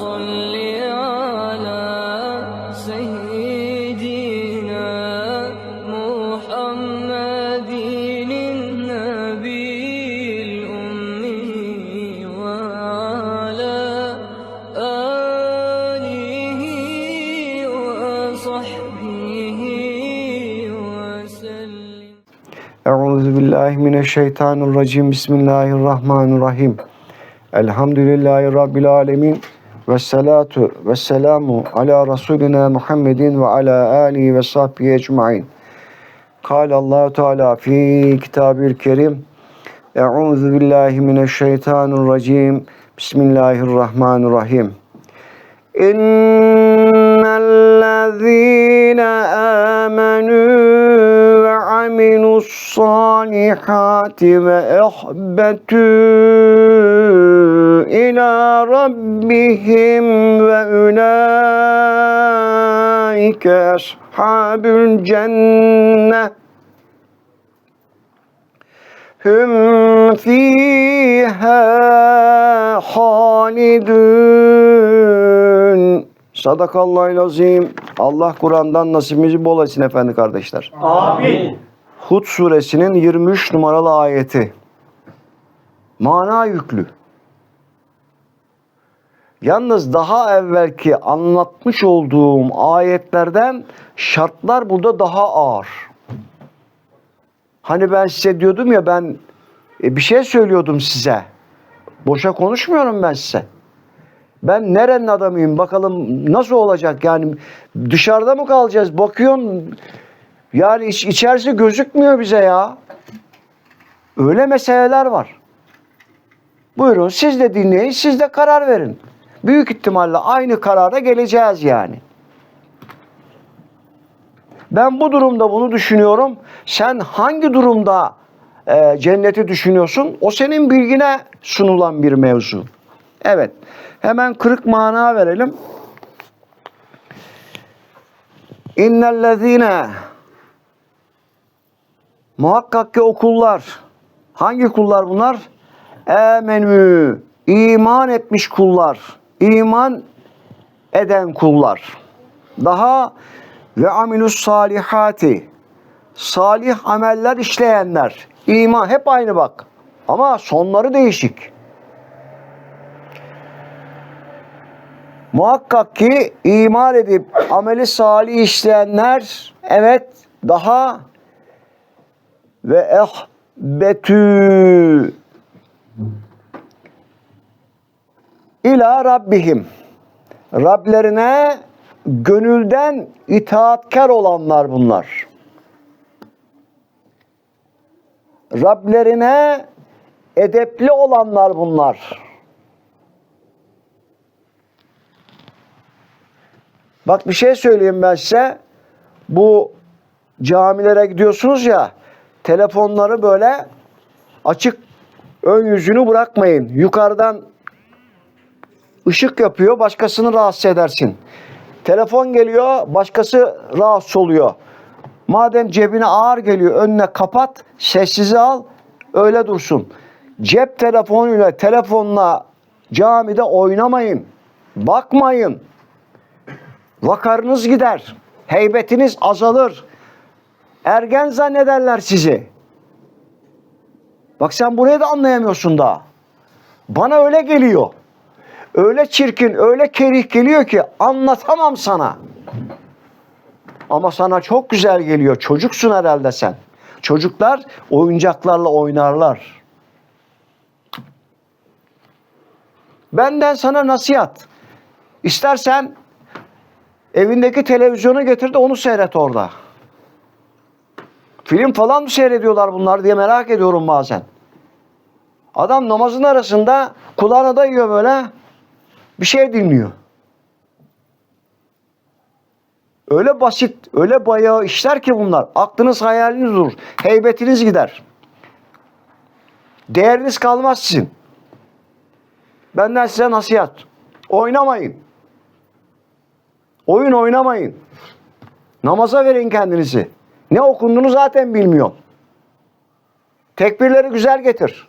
صل على سيدنا محمد النبي الأمي وعلى آله وصحبه وسلم Euzu billahi mineşşeytanirracim. Bismillahirrahmanirrahim. Elhamdülillahi rabbil alamin. ve salatu ve selamu ala Resulina Muhammedin ve ala alihi ve sahbihi ecmain. Kale Allahu Teala fi kitabül kerim Euzu billahi mineşşeytanirracim. Bismillahirrahmanirrahim. İnnellezîne âmenû ve amilussâlihâti ve ehbetû إلى ربهم وأولئك أصحاب الجنة هم فيها halidun. Sadakallahu azim. Allah Kur'an'dan nasibimizi bol etsin efendi kardeşler. Amin. Hud suresinin 23 numaralı ayeti. Mana yüklü. Yalnız daha evvelki anlatmış olduğum ayetlerden şartlar burada daha ağır. Hani ben size diyordum ya ben e, bir şey söylüyordum size. Boşa konuşmuyorum ben size. Ben nerenin adamıyım bakalım nasıl olacak yani dışarıda mı kalacağız bakıyorsun yani iç, içerisi gözükmüyor bize ya. Öyle meseleler var. Buyurun siz de dinleyin siz de karar verin. Büyük ihtimalle aynı karara geleceğiz yani. Ben bu durumda bunu düşünüyorum. Sen hangi durumda e, cenneti düşünüyorsun? O senin bilgine sunulan bir mevzu. Evet. Hemen kırık mana verelim. İnnellezine Muhakkak ki o kullar. Hangi kullar bunlar? Emenü. iman etmiş kullar. İman eden kullar. Daha ve amilus salihati. Salih ameller işleyenler. İman hep aynı bak. Ama sonları değişik. Muhakkak ki iman edip ameli salih işleyenler evet daha ve ehbetü ila rabbihim Rablerine gönülden itaatkar olanlar bunlar. Rablerine edepli olanlar bunlar. Bak bir şey söyleyeyim ben size. Bu camilere gidiyorsunuz ya telefonları böyle açık ön yüzünü bırakmayın. Yukarıdan ışık yapıyor başkasını rahatsız edersin. Telefon geliyor başkası rahatsız oluyor. Madem cebine ağır geliyor önüne kapat sessize al öyle dursun. Cep telefonuyla telefonla camide oynamayın. Bakmayın. Vakarınız gider. Heybetiniz azalır. Ergen zannederler sizi. Bak sen burayı da anlayamıyorsun daha. Bana öyle geliyor. Öyle çirkin, öyle kerih geliyor ki anlatamam sana. Ama sana çok güzel geliyor. Çocuksun herhalde sen. Çocuklar oyuncaklarla oynarlar. Benden sana nasihat. İstersen evindeki televizyonu getir de onu seyret orada. Film falan mı seyrediyorlar bunlar diye merak ediyorum bazen. Adam namazın arasında kulağına dayıyor böyle bir şey dinliyor. Öyle basit, öyle bayağı işler ki bunlar. Aklınız hayaliniz durur. Heybetiniz gider. Değeriniz kalmaz sizin. Benden size nasihat. Oynamayın. Oyun oynamayın. Namaza verin kendinizi. Ne okunduğunu zaten bilmiyorum. Tekbirleri güzel getir.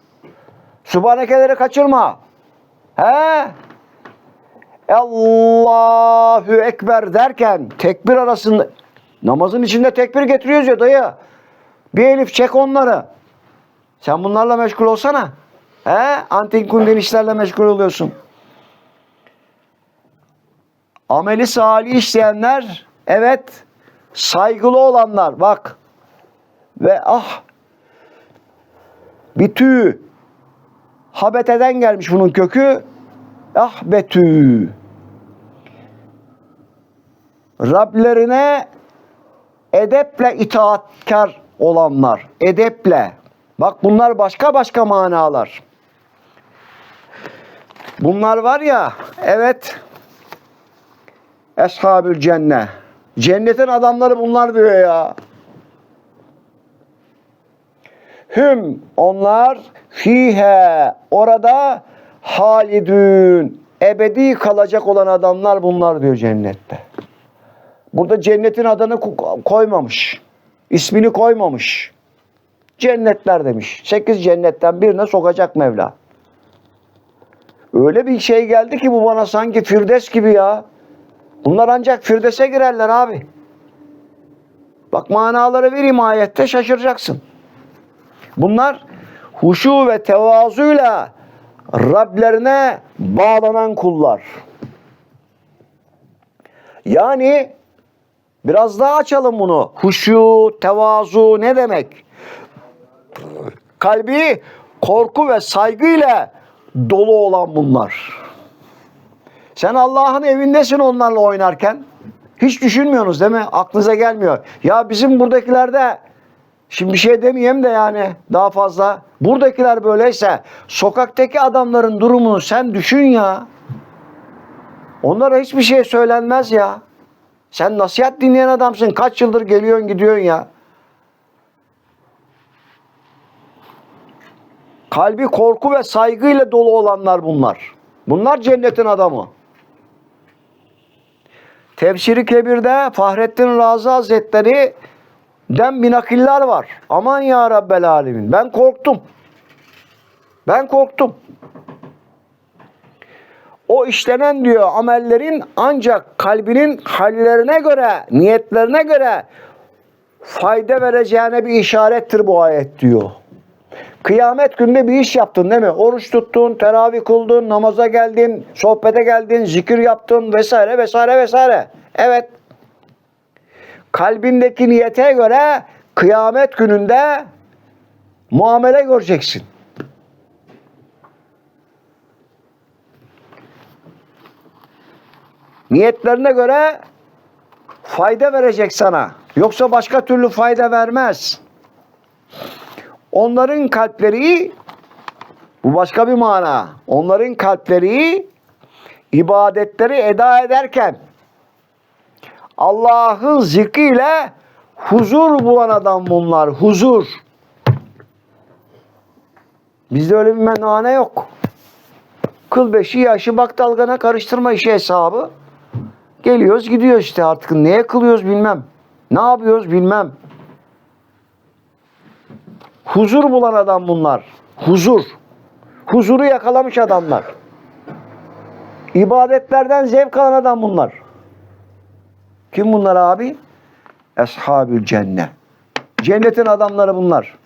Sübhanekeleri kaçırma. He? Allahu Ekber derken tekbir arasında namazın içinde tekbir getiriyoruz ya dayı. Bir elif çek onları. Sen bunlarla meşgul olsana. He? Antin kundin işlerle meşgul oluyorsun. Ameli salih işleyenler evet saygılı olanlar bak ve ah bir tüy habeteden gelmiş bunun kökü ah be tüy Rablerine edeple itaatkar olanlar edeple. Bak bunlar başka başka manalar. Bunlar var ya evet. Eshabül cenne. Cennetin adamları bunlar diyor ya. Hüm onlar fihe. Orada halidün ebedi kalacak olan adamlar bunlar diyor cennette. Burada cennetin adını ko- koymamış. İsmini koymamış. Cennetler demiş. Sekiz cennetten birine sokacak Mevla. Öyle bir şey geldi ki bu bana sanki Firdevs gibi ya. Bunlar ancak Firdevs'e girerler abi. Bak manaları vereyim ayette şaşıracaksın. Bunlar huşu ve tevazuyla Rablerine bağlanan kullar. Yani biraz daha açalım bunu. Huşu, tevazu ne demek? Kalbi korku ve saygıyla dolu olan bunlar. Sen Allah'ın evindesin onlarla oynarken. Hiç düşünmüyorsunuz değil mi? Aklınıza gelmiyor. Ya bizim buradakilerde şimdi bir şey demeyeyim de yani daha fazla. Buradakiler böyleyse sokaktaki adamların durumunu sen düşün ya. Onlara hiçbir şey söylenmez ya. Sen nasihat dinleyen adamsın. Kaç yıldır geliyorsun gidiyorsun ya. Kalbi korku ve saygıyla dolu olanlar bunlar. Bunlar cennetin adamı. Tefsiri Kebir'de Fahrettin Razi Hazretleri den binakiller var. Aman ya Rabbel Alemin. Ben korktum. Ben korktum. O işlenen diyor amellerin ancak kalbinin hallerine göre, niyetlerine göre fayda vereceğine bir işarettir bu ayet diyor. Kıyamet günde bir iş yaptın değil mi? Oruç tuttun, teravih kıldın, namaza geldin, sohbete geldin, zikir yaptın vesaire vesaire vesaire. Evet. Kalbindeki niyete göre kıyamet gününde muamele göreceksin. Niyetlerine göre fayda verecek sana. Yoksa başka türlü fayda vermez. Onların kalpleri bu başka bir mana. Onların kalpleri ibadetleri eda ederken Allah'ın zikriyle huzur bulan adam bunlar. Huzur. Bizde öyle bir menane yok. Kıl beşi yaşı bak dalgana karıştırma işi hesabı. Geliyoruz gidiyoruz işte artık. Neye kılıyoruz bilmem. Ne yapıyoruz bilmem. Huzur bulan adam bunlar. Huzur. Huzuru yakalamış adamlar. İbadetlerden zevk alan adam bunlar. Kim bunlar abi? Eshabül cennet. Cennetin adamları bunlar.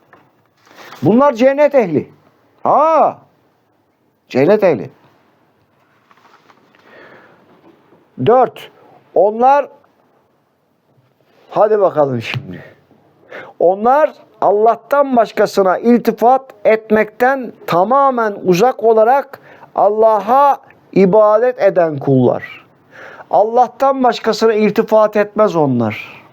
Bunlar cennet ehli. Ha. Cennet ehli. Dört. Onlar hadi bakalım şimdi. Onlar Allah'tan başkasına iltifat etmekten tamamen uzak olarak Allah'a ibadet eden kullar. Allah'tan başkasına iltifat etmez onlar.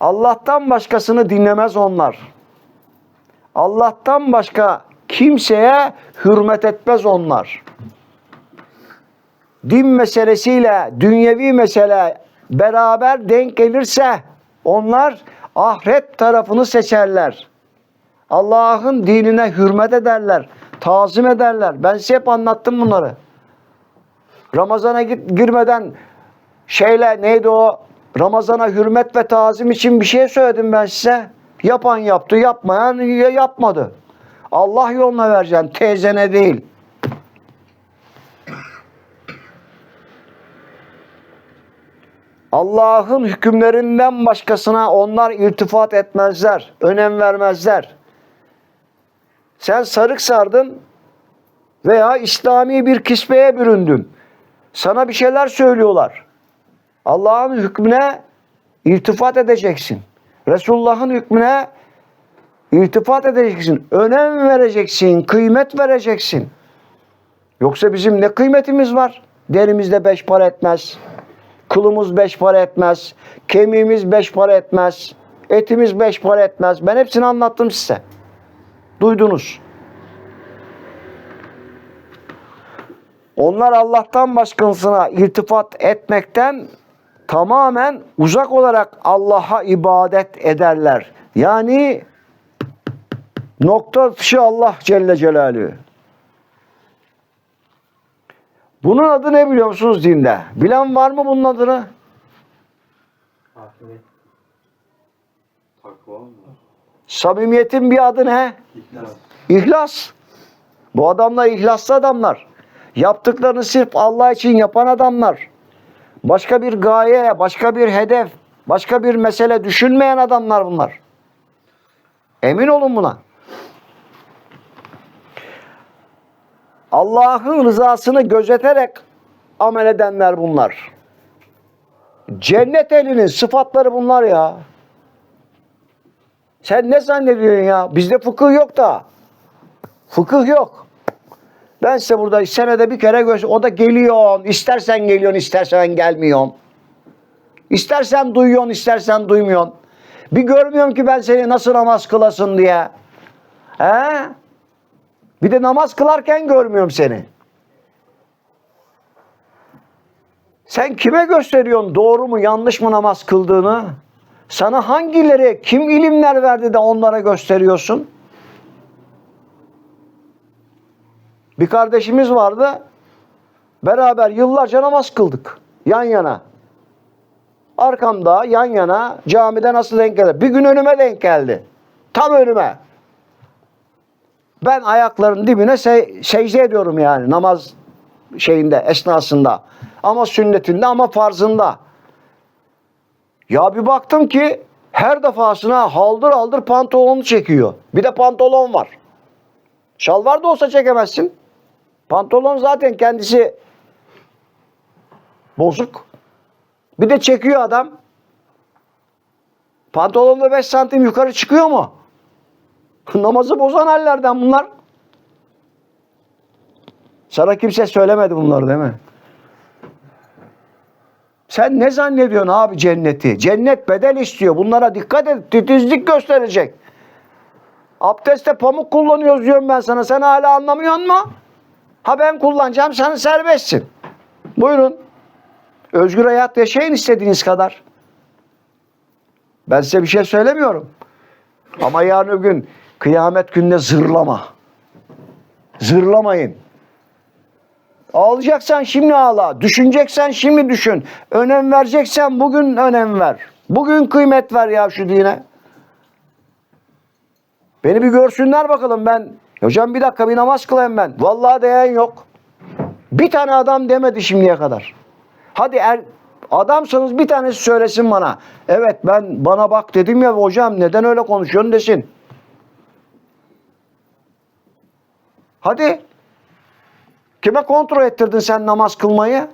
Allah'tan başkasını dinlemez onlar. Allah'tan başka kimseye hürmet etmez onlar. Din meselesiyle dünyevi mesele beraber denk gelirse onlar ahiret tarafını seçerler. Allah'ın dinine hürmet ederler, tazim ederler. Ben size hep anlattım bunları. Ramazana girmeden şeyle neydi o? Ramazana hürmet ve tazim için bir şey söyledim ben size. Yapan yaptı, yapmayan yapmadı. Allah yoluna vereceksin, teyzene değil. Allah'ın hükümlerinden başkasına onlar iltifat etmezler, önem vermezler. Sen sarık sardın veya İslami bir kisveye büründün. Sana bir şeyler söylüyorlar. Allah'ın hükmüne iltifat edeceksin. Resulullah'ın hükmüne iltifat edeceksin. Önem vereceksin, kıymet vereceksin. Yoksa bizim ne kıymetimiz var? Derimizde beş para etmez. Kılımız beş para etmez. Kemiğimiz beş para etmez. Etimiz beş para etmez. Ben hepsini anlattım size. Duydunuz. Onlar Allah'tan başkasına iltifat etmekten tamamen uzak olarak Allah'a ibadet ederler. Yani nokta atışı Allah Celle Celaluhu. Bunun adı ne biliyor musunuz dinde? Bilen var mı bunun adını? Hakimiyet. Takva mı? Samimiyetin bir adı ne? İhlas. İhlas. Bu adamlar ihlaslı adamlar. Yaptıklarını sırf Allah için yapan adamlar. Başka bir gaye, başka bir hedef, başka bir mesele düşünmeyen adamlar bunlar. Emin olun buna. Allah'ın rızasını gözeterek amel edenler bunlar. Cennet elinin sıfatları bunlar ya. Sen ne zannediyorsun ya? Bizde fıkıh yok da. Fıkıh yok. Ben size burada senede bir kere göster. O da geliyorsun. İstersen geliyorsun, istersen gelmiyorsun. İstersen duyuyorsun, istersen duymuyorsun. Bir görmüyorum ki ben seni nasıl namaz kılasın diye. He? Bir de namaz kılarken görmüyorum seni. Sen kime gösteriyorsun doğru mu yanlış mı namaz kıldığını? Sana hangileri kim ilimler verdi de onlara gösteriyorsun? Bir kardeşimiz vardı. Beraber yıllarca namaz kıldık. Yan yana. Arkamda yan yana camide nasıl denk geldi? Bir gün önüme denk geldi. Tam önüme. Ben ayakların dibine se- secde ediyorum yani namaz şeyinde esnasında. Ama sünnetinde ama farzında. Ya bir baktım ki her defasına haldır haldır pantolonu çekiyor. Bir de pantolon var. Şalvar da olsa çekemezsin. Pantolon zaten kendisi bozuk. Bir de çekiyor adam. Pantolonda 5 santim yukarı çıkıyor mu? Namazı bozan hallerden bunlar. Sana kimse söylemedi bunları değil mi? Sen ne zannediyorsun abi cenneti? Cennet bedel istiyor. Bunlara dikkat et. Titizlik gösterecek. Abdestte pamuk kullanıyoruz diyorum ben sana. Sen hala anlamıyor mu? Ha ben kullanacağım sen serbestsin. Buyurun. Özgür hayat yaşayın istediğiniz kadar. Ben size bir şey söylemiyorum. Ama yarın öbür gün kıyamet gününe zırlama. Zırlamayın. Ağlayacaksan şimdi ağla. Düşüneceksen şimdi düşün. Önem vereceksen bugün önem ver. Bugün kıymet ver ya şu dine. Beni bir görsünler bakalım ben. Hocam bir dakika bir namaz kılayım ben. Vallahi değen yok. Bir tane adam demedi şimdiye kadar. Hadi er, adamsanız bir tanesi söylesin bana. Evet ben bana bak dedim ya hocam neden öyle konuşuyorsun desin. Hadi. Kime kontrol ettirdin sen namaz kılmayı?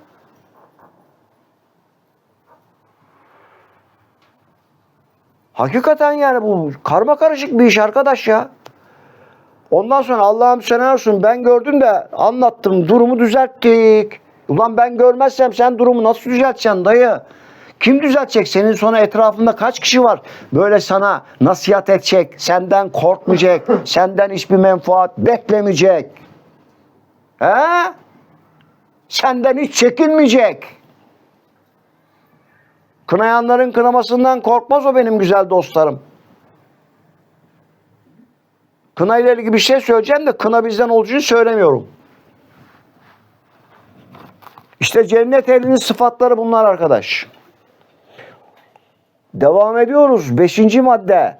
Hakikaten yani bu karma karışık bir iş arkadaş ya. Ondan sonra Allah'ım sen olsun ben gördüm de anlattım durumu düzelttik. Ulan ben görmezsem sen durumu nasıl düzelteceksin dayı? Kim düzeltecek? Senin sonra etrafında kaç kişi var? Böyle sana nasihat edecek, senden korkmayacak, senden hiçbir menfaat beklemeyecek. He? Senden hiç çekinmeyecek. Kınayanların kınamasından korkmaz o benim güzel dostlarım. Kına ile ilgili bir şey söyleyeceğim de kına bizden olduğunu söylemiyorum. İşte cennet ehlinin sıfatları bunlar arkadaş. Devam ediyoruz. Beşinci madde.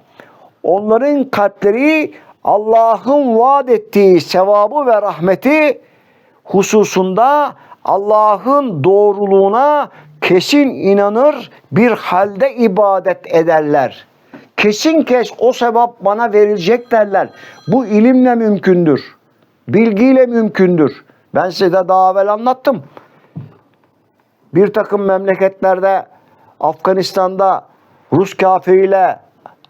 Onların kalpleri Allah'ın vaat ettiği sevabı ve rahmeti hususunda Allah'ın doğruluğuna kesin inanır bir halde ibadet ederler. Kesin kes o sevap bana verilecek derler. Bu ilimle mümkündür. Bilgiyle mümkündür. Ben size daha evvel anlattım. Bir takım memleketlerde Afganistan'da Rus kafiriyle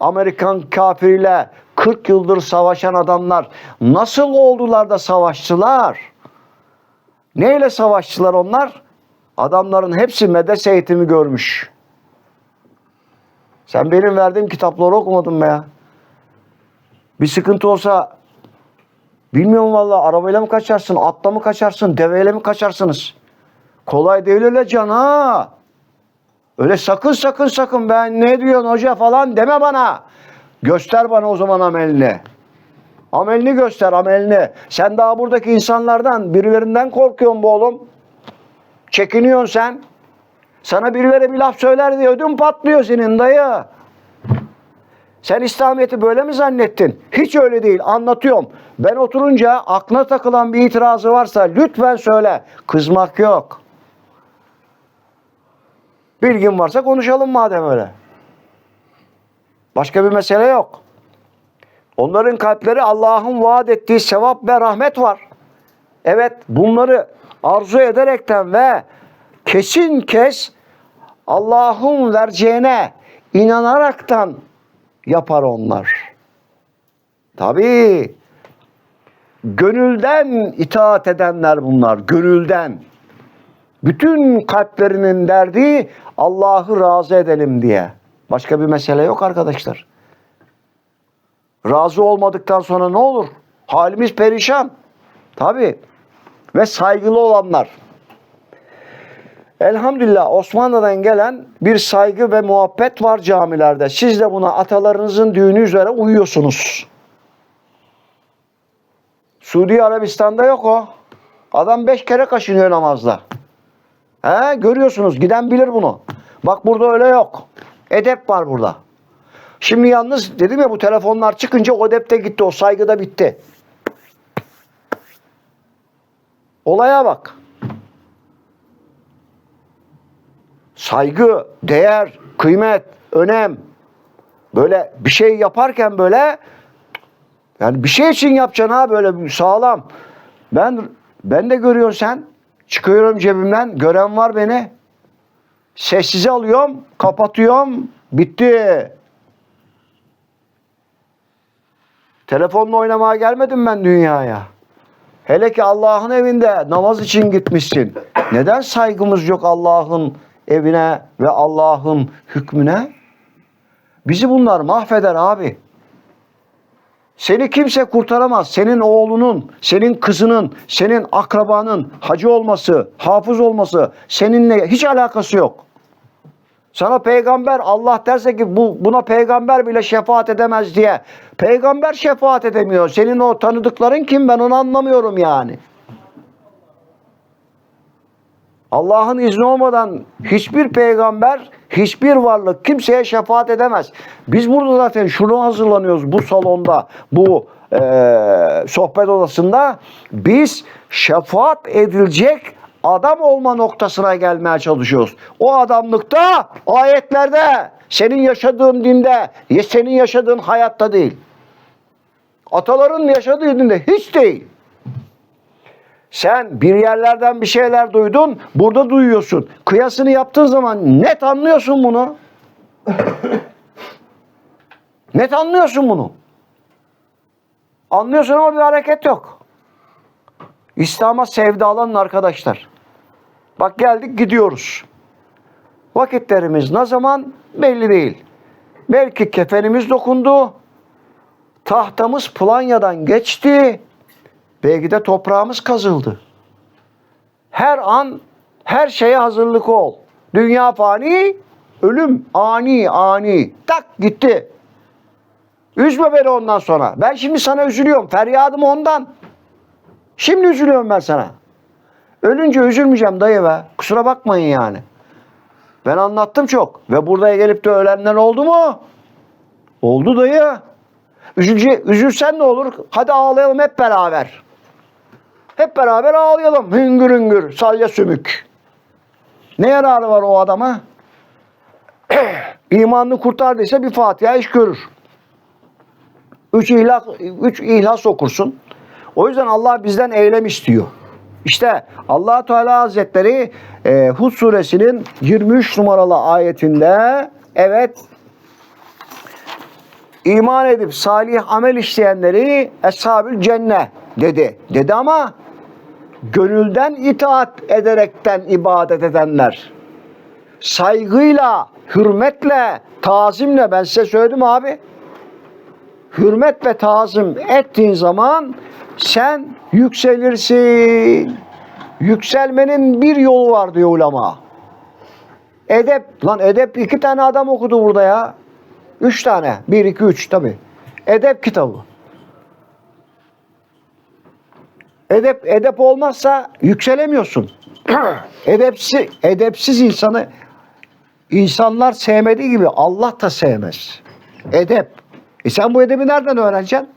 Amerikan kafiriyle 40 yıldır savaşan adamlar nasıl oldular da savaştılar? Neyle savaştılar onlar? Adamların hepsi medrese eğitimi görmüş. Sen benim verdiğim kitapları okumadın mı ya? Bir sıkıntı olsa bilmiyorum vallahi arabayla mı kaçarsın, atla mı kaçarsın, deveyle mi kaçarsınız? Kolay değil öyle can ha. Öyle sakın sakın sakın ben ne diyorsun hoca falan deme bana. Göster bana o zaman amelini. Amelini göster amelini. Sen daha buradaki insanlardan birilerinden korkuyorsun bu oğlum. Çekiniyorsun sen. Sana birileri bir laf söyler diye ödüm patlıyor senin dayı. Sen İslamiyet'i böyle mi zannettin? Hiç öyle değil. Anlatıyorum. Ben oturunca aklına takılan bir itirazı varsa lütfen söyle. Kızmak yok. Bilgin varsa konuşalım madem öyle. Başka bir mesele yok. Onların kalpleri Allah'ın vaat ettiği sevap ve rahmet var. Evet bunları arzu ederekten ve kesin kes Allah'ın vereceğine inanaraktan yapar onlar. Tabii gönülden itaat edenler bunlar, gönülden. Bütün kalplerinin derdi Allah'ı razı edelim diye. Başka bir mesele yok arkadaşlar. Razı olmadıktan sonra ne olur? Halimiz perişan. Tabii. Ve saygılı olanlar. Elhamdülillah Osmanlı'dan gelen bir saygı ve muhabbet var camilerde. Siz de buna atalarınızın düğünü üzere uyuyorsunuz. Suudi Arabistan'da yok o. Adam beş kere kaşınıyor namazda. He, görüyorsunuz. Giden bilir bunu. Bak burada öyle yok. Edep var burada. Şimdi yalnız dedim ya bu telefonlar çıkınca o edep de gitti. O saygı da bitti. Olaya bak. Saygı, değer, kıymet, önem. Böyle bir şey yaparken böyle yani bir şey için yapacaksın ha böyle sağlam. Ben ben de görüyorsun sen. Çıkıyorum cebimden. Gören var beni. Sessize alıyorum. Kapatıyorum. Bitti. Telefonla oynamaya gelmedim ben dünyaya. Hele ki Allah'ın evinde namaz için gitmişsin. Neden saygımız yok Allah'ın evine ve Allah'ın hükmüne? Bizi bunlar mahveder abi. Seni kimse kurtaramaz. Senin oğlunun, senin kızının, senin akrabanın hacı olması, hafız olması seninle hiç alakası yok. Sana peygamber Allah derse ki bu buna peygamber bile şefaat edemez diye. Peygamber şefaat edemiyor. Senin o tanıdıkların kim ben onu anlamıyorum yani. Allah'ın izni olmadan hiçbir peygamber, hiçbir varlık kimseye şefaat edemez. Biz burada zaten şunu hazırlanıyoruz bu salonda, bu eee, sohbet odasında. Biz şefaat edilecek adam olma noktasına gelmeye çalışıyoruz. O adamlıkta ayetlerde, senin yaşadığın dinde, senin yaşadığın hayatta değil. Ataların yaşadığı dinde hiç değil. Sen bir yerlerden bir şeyler duydun, burada duyuyorsun. Kıyasını yaptığın zaman net anlıyorsun bunu. net anlıyorsun bunu. Anlıyorsun ama bir hareket yok. İslam'a sevdalanın arkadaşlar. Bak geldik gidiyoruz. Vakitlerimiz ne zaman belli değil. Belki kefenimiz dokundu. Tahtamız Planya'dan geçti. Belki de toprağımız kazıldı. Her an her şeye hazırlık ol. Dünya fani, ölüm ani ani. Tak gitti. Üzme beni ondan sonra. Ben şimdi sana üzülüyorum. Feryadım ondan. Şimdi üzülüyorum ben sana. Ölünce üzülmeyeceğim dayı be. Kusura bakmayın yani. Ben anlattım çok. Ve buraya gelip de ölenler oldu mu? Oldu dayı. Üzülce, üzülsen ne olur? Hadi ağlayalım hep beraber. Hep beraber ağlayalım. Hüngür hüngür, salya sümük. Ne yararı var o adama? İmanını kurtardıysa bir Fatiha iş görür. Üç ihlas, üç ihlas okursun. O yüzden Allah bizden eylem istiyor. İşte allah Teala Hazretleri e, Hud suresinin 23 numaralı ayetinde evet iman edip salih amel işleyenleri eshab cennet dedi. Dedi ama gönülden itaat ederekten ibadet edenler saygıyla, hürmetle, tazimle ben size söyledim abi. Hürmet ve tazim ettiğin zaman sen yükselirsin. Yükselmenin bir yolu var diyor ulema. Edep, lan edep iki tane adam okudu burada ya. Üç tane. Bir, iki, üç tabi. Edep kitabı. Edep, edep olmazsa yükselemiyorsun. Edepsiz, edepsiz insanı insanlar sevmediği gibi Allah da sevmez. Edep. E sen bu edebi nereden öğreneceksin?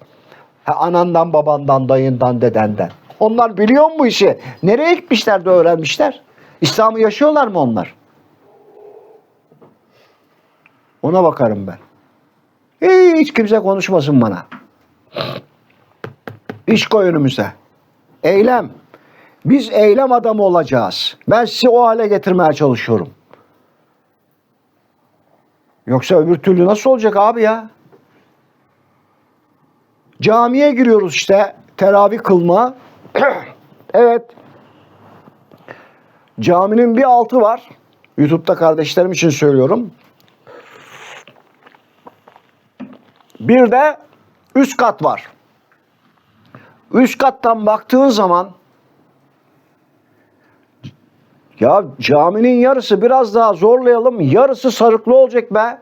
Ha, anandan, babandan, dayından, dedenden. Onlar biliyor mu bu işi? Nereye gitmişler de öğrenmişler? İslam'ı yaşıyorlar mı onlar? Ona bakarım ben. Hiç kimse konuşmasın bana. İş koy önümüze. Eylem. Biz eylem adamı olacağız. Ben sizi o hale getirmeye çalışıyorum. Yoksa öbür türlü nasıl olacak abi ya? Camiye giriyoruz işte teravih kılma. evet. Caminin bir altı var. YouTube'da kardeşlerim için söylüyorum. Bir de üst kat var. Üst kattan baktığın zaman ya caminin yarısı biraz daha zorlayalım. Yarısı sarıklı olacak be.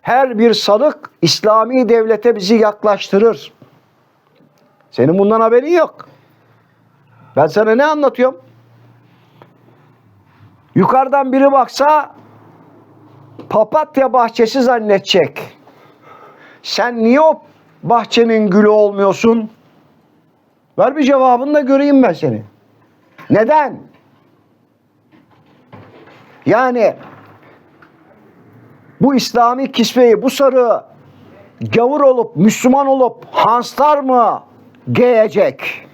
Her bir sarık İslami devlete bizi yaklaştırır. Senin bundan haberin yok. Ben sana ne anlatıyorum? Yukarıdan biri baksa papatya bahçesi zannedecek. Sen niye o bahçenin gülü olmuyorsun? Ver bir cevabını da göreyim ben seni. Neden? Yani bu İslami kisveyi, bu sarı gavur olup, Müslüman olup Hanslar mı giyecek?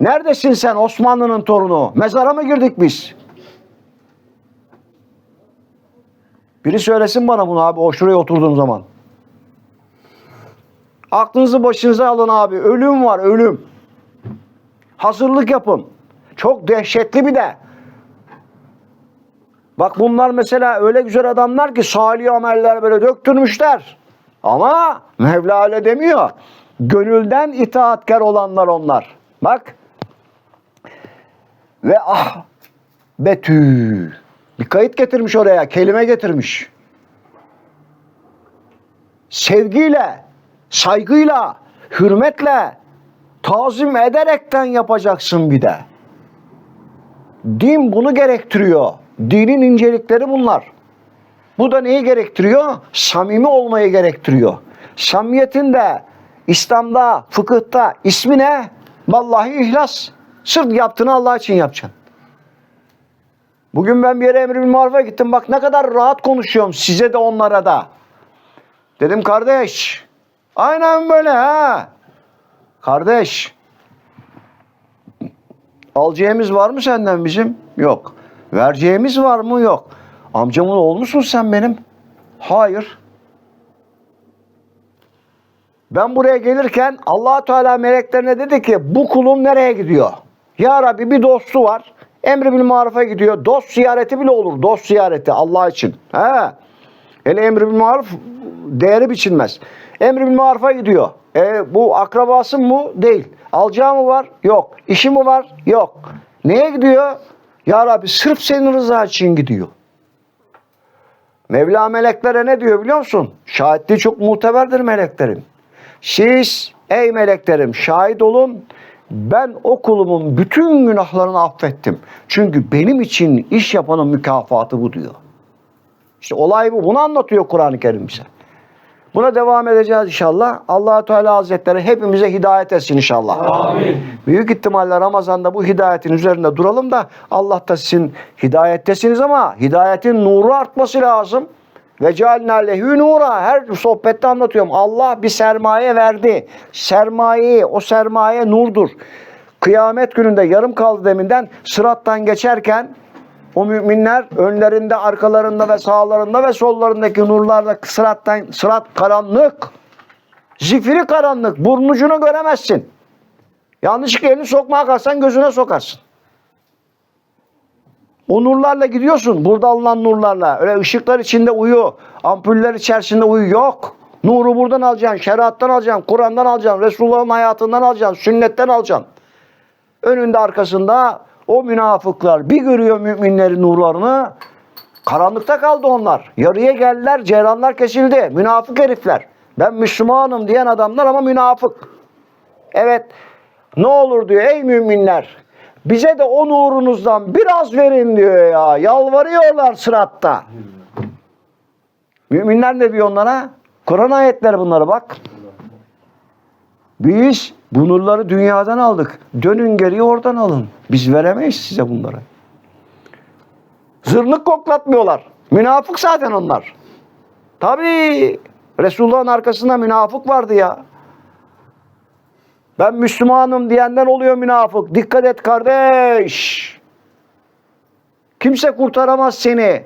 Neredesin sen Osmanlı'nın torunu? Mezara mı girdik biz? Biri söylesin bana bunu abi o şuraya oturduğum zaman. Aklınızı başınıza alın abi. Ölüm var ölüm. Hazırlık yapın. Çok dehşetli bir de. Bak bunlar mesela öyle güzel adamlar ki salih ameller böyle döktürmüşler. Ama Mevla öyle demiyor. Gönülden itaatkar olanlar onlar. Bak. Ve ah betü. Bir kayıt getirmiş oraya. Kelime getirmiş. Sevgiyle, saygıyla, hürmetle, tazim ederekten yapacaksın bir de. Din bunu gerektiriyor. Dinin incelikleri bunlar. Bu da neyi gerektiriyor? Samimi olmayı gerektiriyor. Samimiyetin de İslam'da, fıkıhta ismi ne? Vallahi ihlas. Sırf yaptığını Allah için yapacaksın. Bugün ben bir yere emri bil gittim. Bak ne kadar rahat konuşuyorum size de onlara da. Dedim kardeş. Aynen böyle ha. Kardeş. Alacağımız var mı senden bizim? Yok. Vereceğimiz var mı? Yok. Amcamın oğlu musun sen benim? Hayır. Ben buraya gelirken allah Teala meleklerine dedi ki bu kulum nereye gidiyor? Ya Rabbi bir dostu var. Emri bil marufa gidiyor. Dost ziyareti bile olur. Dost ziyareti Allah için. He. Hele emri bil maruf değeri biçilmez. Emri bil marufa gidiyor. E, bu akrabası mı? Değil. Alacağı mı var? Yok. İşi mi var? Yok. Neye gidiyor? Ya Rabbi sırf senin rıza için gidiyor. Mevla meleklere ne diyor biliyor musun? Şahitliği çok muteberdir meleklerin. Siz ey meleklerim şahit olun ben o kulumun bütün günahlarını affettim. Çünkü benim için iş yapanın mükafatı bu diyor. İşte olay bu. Bunu anlatıyor Kur'an-ı Kerim bize. Buna devam edeceğiz inşallah. allah Teala Hazretleri hepimize hidayet etsin inşallah. Amin. Büyük ihtimalle Ramazan'da bu hidayetin üzerinde duralım da Allah da sizin hidayettesiniz ama hidayetin nuru artması lazım. Ve cealna lehü nura. Her sohbette anlatıyorum. Allah bir sermaye verdi. Sermayeyi, o sermaye nurdur. Kıyamet gününde yarım kaldı deminden sırattan geçerken o müminler önlerinde, arkalarında ve sağlarında ve sollarındaki nurlarla sırattan, sırat karanlık. Zifiri karanlık. Burnucunu göremezsin. Yanlışlıkla elini sokmaya kalksan gözüne sokarsın. O nurlarla gidiyorsun. Burada alınan nurlarla. Öyle ışıklar içinde uyu. Ampuller içerisinde uyu. Yok. Nuru buradan alacaksın. Şeriattan alacaksın. Kur'an'dan alacaksın. Resulullah'ın hayatından alacaksın. Sünnetten alacaksın. Önünde arkasında o münafıklar bir görüyor müminlerin nurlarını. Karanlıkta kaldı onlar. Yarıya geldiler. Ceyranlar kesildi. Münafık herifler. Ben Müslümanım diyen adamlar ama münafık. Evet. Ne olur diyor ey müminler. Bize de o nurunuzdan biraz verin diyor ya. Yalvarıyorlar sıratta. Müminler ne diyor onlara? Kur'an ayetleri bunlara bak. Biz bu nurları dünyadan aldık. Dönün geriye oradan alın. Biz veremeyiz size bunları. Zırnık koklatmıyorlar. Münafık zaten onlar. Tabii Resulullah'ın arkasında münafık vardı ya. Ben Müslümanım diyenden oluyor münafık. Dikkat et kardeş. Kimse kurtaramaz seni.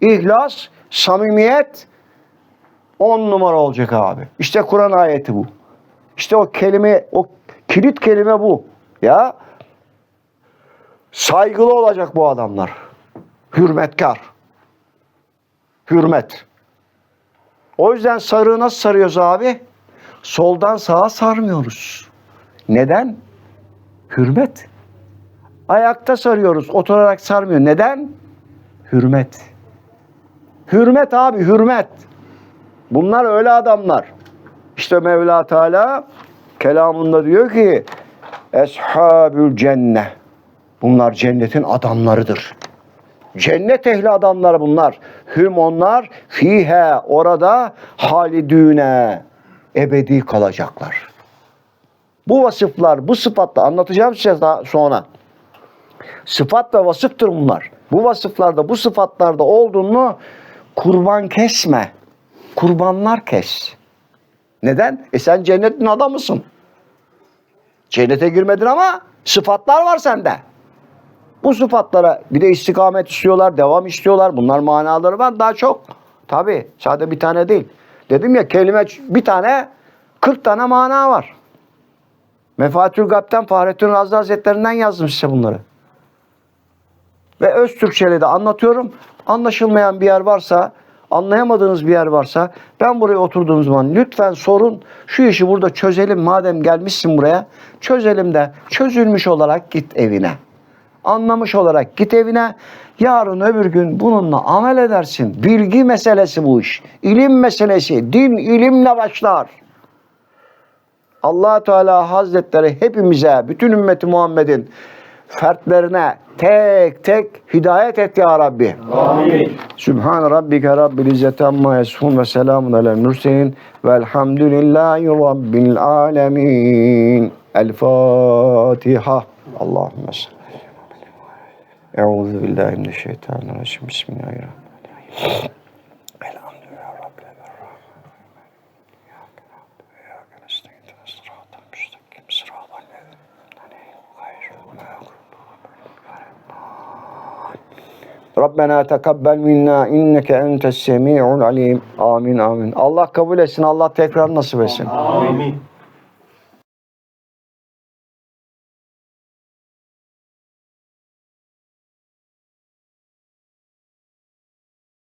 İhlas, samimiyet on numara olacak abi. İşte Kur'an ayeti bu. İşte o kelime, o kilit kelime bu. Ya saygılı olacak bu adamlar. Hürmetkar. Hürmet. O yüzden sarığı nasıl sarıyoruz abi? Soldan sağa sarmıyoruz. Neden? Hürmet. Ayakta sarıyoruz, oturarak sarmıyor. Neden? Hürmet. Hürmet abi, hürmet. Bunlar öyle adamlar. İşte Mevla Teala kelamında diyor ki Eshabül cenne. Bunlar cennetin adamlarıdır. Cennet ehli adamlar bunlar. Hüm onlar fihe orada halidüne ebedi kalacaklar. Bu vasıflar, bu sıfatla anlatacağım size daha sonra. Sıfat ve vasıftır bunlar. Bu vasıflarda, bu sıfatlarda olduğunu kurban kesme. Kurbanlar kes. Neden? E sen cennetin adamısın. Cennete girmedin ama sıfatlar var sende. Bu sıfatlara bir de istikamet istiyorlar, devam istiyorlar. Bunlar manaları var daha çok. Tabi sadece bir tane değil. Dedim ya kelime bir tane 40 tane mana var. Mefatül Gap'ten Fahrettin Razi Hazretlerinden yazdım size bunları. Ve öz Türkçe'yle de anlatıyorum. Anlaşılmayan bir yer varsa, anlayamadığınız bir yer varsa ben buraya oturduğum zaman lütfen sorun. Şu işi burada çözelim madem gelmişsin buraya. Çözelim de çözülmüş olarak git evine. Anlamış olarak git evine. Yarın öbür gün bununla amel edersin. Bilgi meselesi bu iş. İlim meselesi. Din ilimle başlar. allah Teala Hazretleri hepimize, bütün ümmeti Muhammed'in fertlerine tek tek hidayet et ya Rabbi. Amin. Sübhan rabbike rabbil izzeti amma yasifun ve selamun alel mürselin velhamdülillahi rabbil alemin. El Fatiha. Allahümme salli. Euzu billahi mineşşeytanirracim. Bismillahirrahmanirrahim. Rabbena tekabbel minna inneke entes semi'ul alim. Amin amin. Allah kabul etsin. Allah tekrar nasip etsin. Amin.